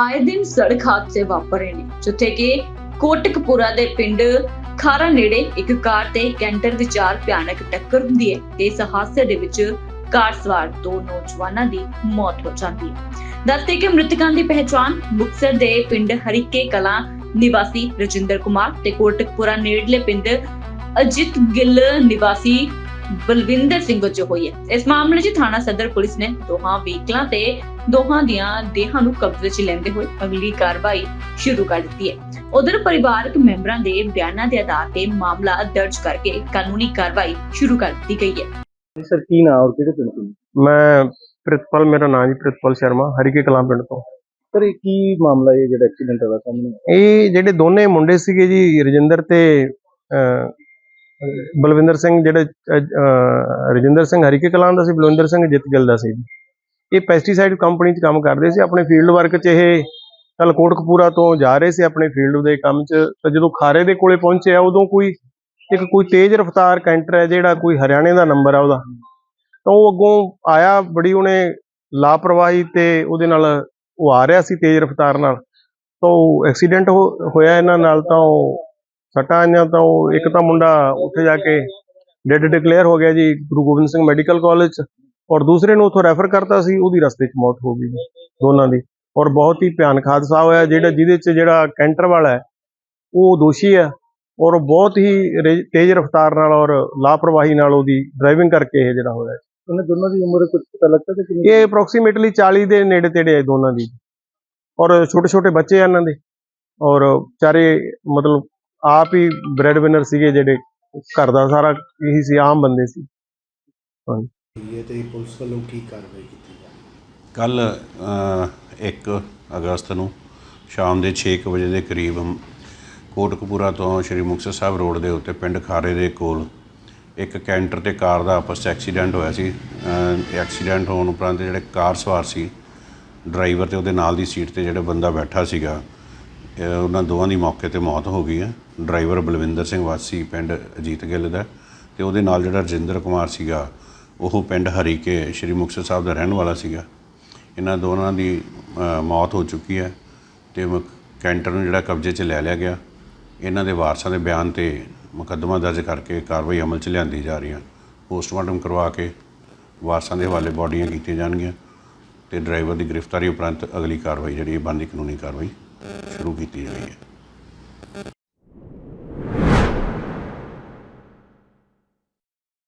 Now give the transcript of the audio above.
ਆਏ ਦਿਨ ਸੜਕ ਹਾਦਸੇ ਵਾਪਰ ਨੇ, ਜਿੱਥੇ ਕਿ ਕੋਟਕਪੂਰਾ ਦੇ ਪਿੰਡ ਖਾਰਾ ਨੇੜੇ ਇੱਕ ਕਾਰ ਤੇ ਕੈਂਟਰ ਵਿਚਾਰ ਭਿਆਨਕ ਟੱਕਰ ਹੁੰਦੀ ਹੈ ਤੇ ਇਸ ਹਾਦਸੇ ਦੇ ਵਿੱਚ ਕਾਰ ਸਵਾਰ ਦੋ ਨੌਜਵਾਨਾਂ ਦੀ ਮੌਤ ਹੋ ਜਾਂਦੀ ਹੈ। ਦੱਸਦੇ ਕਿ ਮ੍ਰਿਤਕਾਂ ਦੀ ਪਹਿਚਾਣ ਮੁਕਤਸਰ ਦੇ ਪਿੰਡ ਹਰੀਕੇ ਕਲਾਂ ਨਿਵਾਸੀ ਰਜਿੰਦਰ ਕੁਮਾਰ ਤੇ ਕੋਟਕਪੁਰਾ ਨੇੜਲੇ ਪਿੰਡ ਅਜਿਤ ਗਿੱਲ ਨਿਵਾਸੀ ਬਲਵਿੰਦਰ ਸਿੰਘ ਵਜੋਂ ਹੋਈ ਹੈ। ਇਸ ਮਾਮਲੇ 'ਚ ਥਾਣਾ ਸਦਰ ਪੁਲਿਸ ਨੇ ਦੋਹਾਂ ਵਹੀਕਲਾਂ ਤੇ ਦੋਹਾਂ ਦੀਆਂ ਦੇਹਾਂ ਨੂੰ ਕਬਜ਼ੇ 'ਚ ਲੈਂਦੇ ਹੋਏ ਅਗਲੀ ਕਾਰਵਾਈ ਸ਼ੁਰੂ ਕਰ ਦਿੱਤੀ ਹੈ। ਉਧਰ ਪਰਿਵਾਰਕ ਮੈਂਬਰਾਂ ਦੇ ਬਿਆਨਾਂ ਦੇ ਆਧਾਰ ਤੇ ਮਾਮਲਾ ਦਰਜ ਕਰਕੇ ਕਾਨੂੰਨੀ ਕਾਰਵਾਈ ਸ਼ੁਰੂ ਕਰ ਦਿੱਤੀ ਗਈ ਹੈ। ਸਰ ਕੀ ਨਾਂ ਔਰ ਕਿਹੜੇ ਪਿੰਡ ਤੋਂ? ਮੈਂ ਪ੍ਰਿਤਪਾਲ ਮੇਰਾ ਨਾਮ ਜੀ ਪ੍ਰਿਤਪਾਲ ਸ਼ਰਮਾ ਹਰੀਕੇ ਕਲਾਂ ਪਿੰਡ ਤੋਂ। ਸਰ ਇਹ ਕੀ ਮਾਮਲਾ ਇਹ ਜਿਹੜਾ ਐਕਸੀਡੈਂਟ ਹੋਇਆ ਸਾਹਮਣੇ? ਇਹ ਜਿਹੜੇ ਦੋਨੇ ਮੁੰਡੇ ਸੀਗੇ ਜੀ ਰਜਿੰਦਰ ਤੇ ਬਲਵਿੰਦਰ ਸਿੰਘ ਜਿਹੜੇ ਰਜਿੰਦਰ ਸਿੰਘ ਹਰੀਕੇ ਕਲਾਂ ਦਾ ਸੀ, ਬਲਵਿੰਦਰ ਸਿੰਘ ਜਿੱਤ ਗਿੱਲ ਦਾ ਸੀ। ਇਹ ਪੈਸਟੀਸਾਈਡ ਕੰਪਨੀ 'ਚ ਕੰਮ ਕਰਦੇ ਸੀ, ਆਪਣੇ ਫੀਲਡ ਵਰਕ 'ਚ ਇਹ ਕੱਲ ਕੋਟਕਪੂਰਾ ਤੋਂ ਜਾ ਰਹੇ ਸੀ ਆਪਣੇ ਫੀਲਡ ਦੇ ਕੰਮ 'ਚ। ਤਾਂ ਜਦੋਂ ਖਾਰੇ ਦੇ ਕੋਲੇ ਪਹੁੰਚੇ ਆ, ਉਦੋਂ ਕੋਈ, ਇੱਕ ਕੋਈ ਤੇਜ਼ ਰਫ਼ਤਾਰ ਕੈਂਟਰ ਹੈ ਜਿਹੜਾ ਕੋਈ ਹਰਿਆਣੇ ਦਾ ਨੰਬਰ ਆ ਉਹਦਾ। ਤਾਂ ਉਹ ਅੱਗੋਂ ਆਇਆ, ਬੜੀ ਉਹਨੇ ਲਾਪਰਵਾਹੀ ਤੇ ਉਹਦੇ ਨਾਲ ਉਹ ਆ ਰਿਹਾ ਸੀ ਤੇਜ਼ ਰਫ਼ਤਾਰ ਨਾਲ। ਤਾਂ ਉਹ ਐਕਸੀਡੈਂਟ ਹੋਇਆ ਇਹਨਾਂ ਨਾਲ, ਤਾਂ ਉਹ ਸੱਟਾਂ ਆਈਆਂ ਤਾਂ ਉਹ ਇੱਕ ਤਾਂ ਮੁੰਡਾ ਉੱਥੇ ਜਾ ਕੇ ਡੈਡ ਡਿਕਲੇਅਰ ਹੋ ਗਿਆ ਜੀ ਗੁਰੂ ਗੋਬਿੰਦ ਸਿੰਘ ਮੈਡੀਕਲ ਕਾਲਜ 'ਚ ਔਰ ਦੂਸਰੇ ਨੂੰ ਉੱਥੋਂ ਰੈਫਰ ਕਰਤਾ ਸੀ ਉਹਦੀ ਰਸਤੇ 'ਚ ਮੌਤ ਹੋ ਗਈ ਦੋਨਾਂ ਦੀ। ਔਰ ਬਹੁਤ ਹੀ ਭਿਆਨਕ ਹਾਦਸਾ ਹੋਇਆ ਜਿਹੜਾ ਜਿਹਦੇ 'ਚ ਜਿਹੜਾ ਕੈਂਟਰ ਵਾਲਾ ਹੈ ਉਹ ਦੋਸ਼ੀ ਹੈ ਔਰ ਬਹੁਤ ਹੀ ਤੇਜ਼ ਰਫ਼ਤਾਰ ਨਾਲ ਔਰ ਲਾਪਰਵਾਹੀ ਨਾਲ ਉਹਦੀ ਡਰਾਈਵਿੰਗ ਕਰਕੇ ਇਹ ਜਿਹੜਾ ਹੋਇਆ ਇਹਨਾਂ ਦੋਨਾਂ ਦੀ ਉਮਰ ਕੁਝ ਪਤਾ ਲੱਗਦਾ ਕਿ ਕਿੰਨੀ ਇਹ ਅਪਰੋਕਸੀਮੇਟਲੀ 40 ਦੇ ਨੇੜੇ ਤੇੜੇ ਹੈ ਦੋਨਾਂ ਦੀ। ਔਰ ਛੋਟੇ ਛੋਟੇ ਬੱਚੇ ਆ ਇਹਨਾਂ ਦੇ। ਔਰ ਵਿਚਾਰੇ ਮਤਲਬ ਆਪ ਹੀ ਬ੍ਰੈਡ ਵਿਨਰ ਸੀਗੇ ਜਿਹੜੇ ਘਰ ਦਾ ਸਾਰਾ ਇਹੀ ਸੀ ਆਮ ਬੰਦੇ ਸੀ। ਇਹ ਤੇ ਪੁਲਿਸ ਵੱਲੋਂ ਕੀ ਕਾਰਵਾਈ ਕੀਤੀ ਜਾ ਕੱਲ 1 ਅਗਸਤ ਨੂੰ ਸ਼ਾਮ ਦੇ 6 ਕੁ ਵਜੇ ਦੇ ਕਰੀਬ ਕੋਟਕਪੂਰਾ ਤੋਂ ਸ਼੍ਰੀ ਮੁਕਤਸਰ ਸਾਹਿਬ ਰੋਡ ਦੇ ਉੱਤੇ ਪਿੰਡ ਖਾਰੇ ਦੇ ਕੋਲ ਇੱਕ ਕੈਂਟਰ ਤੇ ਕਾਰ ਦਾ ਆਪਸ 'ਚ ਐਕਸੀਡੈਂਟ ਹੋਇਆ ਸੀ। ਐਕਸੀਡੈਂਟ ਹੋਣ ਉਪਰੰਤ ਜਿਹੜੇ ਕਾਰ ਸਵਾਰ ਸੀ ਡਰਾਈਵਰ ਤੇ ਉਹਦੇ ਨਾਲ ਦੀ ਸੀਟ ਤੇ ਜਿਹੜਾ ਬੰਦਾ ਬੈਠਾ ਸੀਗਾ ਉਹਨਾਂ ਦੋਵਾਂ ਦੀ ਮੌਕੇ ਤੇ ਮੌਤ ਹੋ ਗਈ ਹੈ। ਡਰਾਈਵਰ ਬਲਵਿੰਦਰ ਸਿੰਘ ਵਾਸੀ ਪਿੰਡ ਅਜੀਤ ਗਿੱਲ ਦਾ ਤੇ ਉਹਦੇ ਨਾਲ ਜਿਹੜਾ ਰਜਿੰਦਰ ਕੁਮਾਰ ਸੀਗਾ, ਉਹ ਪਿੰਡ ਹਰੀਕੇ ਸ਼੍ਰੀ ਮੁਕਤਸਰ ਸਾਹਿਬ ਦਾ ਰਹਿਣ ਵਾਲਾ ਸੀਗਾ। ਇਹਨਾਂ ਦੋਨਾਂ ਦੀ ਮੌਤ ਹੋ ਚੁੱਕੀ ਹੈ ਤੇ ਮ- ਕੈਂਟਰ ਨੂੰ ਜਿਹੜਾ ਕਬਜ਼ੇ 'ਚ ਲੈ ਲਿਆ ਗਿਆ। ਇਹਨਾਂ ਦੇ ਵਾਰਸਾਂ ਦੇ ਬਿਆਨ ਤੇ ਮੁਕੱਦਮਾ ਦਰਜ ਕਰਕੇ ਕਾਰਵਾਈ ਅਮਲ 'ਚ ਲਿਆਂਦੀ ਜਾ ਰਹੀ ਹੈ। ਪੋਸਟਮਾਰਟਮ ਕਰਵਾ ਕੇ ਵਾਰਸਾਂ ਦੇ ਹਵਾਲੇ ਬੋਡੀਆਂ ਕੀਤੀਆਂ ਜਾਣਗੀਆਂ ਤੇ ਡਰਾਈਵਰ ਦੀ ਗ੍ਰਿਫਤਾਰੀ ਉਪਰੰਤ ਅਗਲੀ ਕਾਰਵਾਈ ਜਿਹੜੀ ਹੈ, ਬਣਦੀ ਕਾਨੂੰਨੀ ਕਾਰਵਾਈ ਸ਼ੁਰੂ ਕੀਤੀ ਜਾਣੀ ਹੈ